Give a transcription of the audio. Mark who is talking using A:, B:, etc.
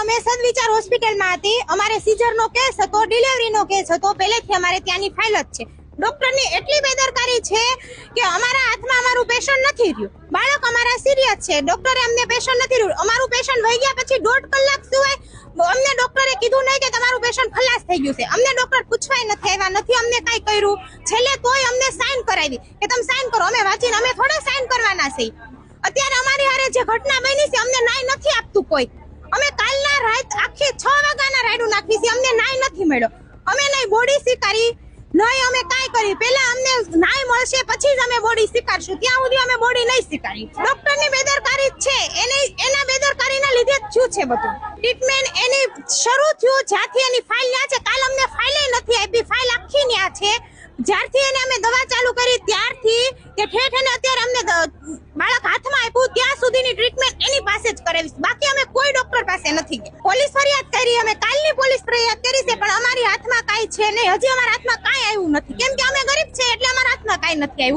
A: અમે સદવિચાર હોસ્પિટલમાં હતી. અમારે સીઝરનો કેસ હતો, ડિલિવરીનો કેસ હતો. પહેલેથી અમારે ત્યાંની ફાઇલ જ છે. ડોક્ટરની એટલી બેદરકારી છે કે અમારા હાથમાં અમારું પેશન્ટ નથી રહ્યું. બાળક અમારા સિરિયસ છે. ડોક્ટરે અમને પેશન્ટ નથી રહ્યું. અમારું પેશન્ટ વહી ગયા પછી દોઢ કલાક સિવાય અમને ડોક્ટરે કીધું નહીં કે તમારું પેશન્ટ ખલાસ થઈ ગયું છે. અમને ડોક્ટર પૂછવાય નથી આવ્યા નથી અમને કાંઈ કર્યું. છેલ્લે તોય અમને સાઇન કરાવી કે તમે સાઇન કરો. અમે વાંચીને અમે થોડા સાઇન કરવાના છે અત્યારે અમારી હારે જે ઘટના બની છે, અમને નાય નથી આપતું કોઈ. અમે રાત આખી છ વાગ્યાના રાયડું નાખી છે, અમને નાય નથી મળ્યો. અમે નહીં બોડી સ્વીકારી નહીં અમે કાંઈ કરી. પહેલા અમને નાય મળશે પછી જ અમે બોડી સ્વીકારશું ત્યાં સુધી અમે બોડી નહીં સ્વીકારી ડોક્ટરની બેદરકારી છે. એને, એના બેદરકારીના લીધે જ થયું છે બધું. ટ્રીટમેન્ટ એની શરૂ થયું, જ્યાંથી એની ફાઇલ ન્યા છે. કાલ અમને ફાઇલે નથી આપી. ફાઇલ આખી ન્યા છે. જ્યારથી એને અમે દવા ચાલુ કરી, ત્યારથી કે ઠેઠ અત્યારે અમને બાળક હાથમાં આપ્યું, ત્યાં સુધીની ટ્રીટમેન્ટ એની પાસે જ કરાવી બાકી પાસે નથી પોલીસ ફરિયાદ કરી, અમે કાલની પોલીસ ફરિયાદ કરી છે, પણ અમારી હાથમાં કાંઈ છે નહીં. હજી અમારા હાથમાં કાંઈ આવ્યું નથી. કેમ કે અમે ગરીબ છે એટલે અમારા હાથમાં કાંઈ નથી આવ્યું.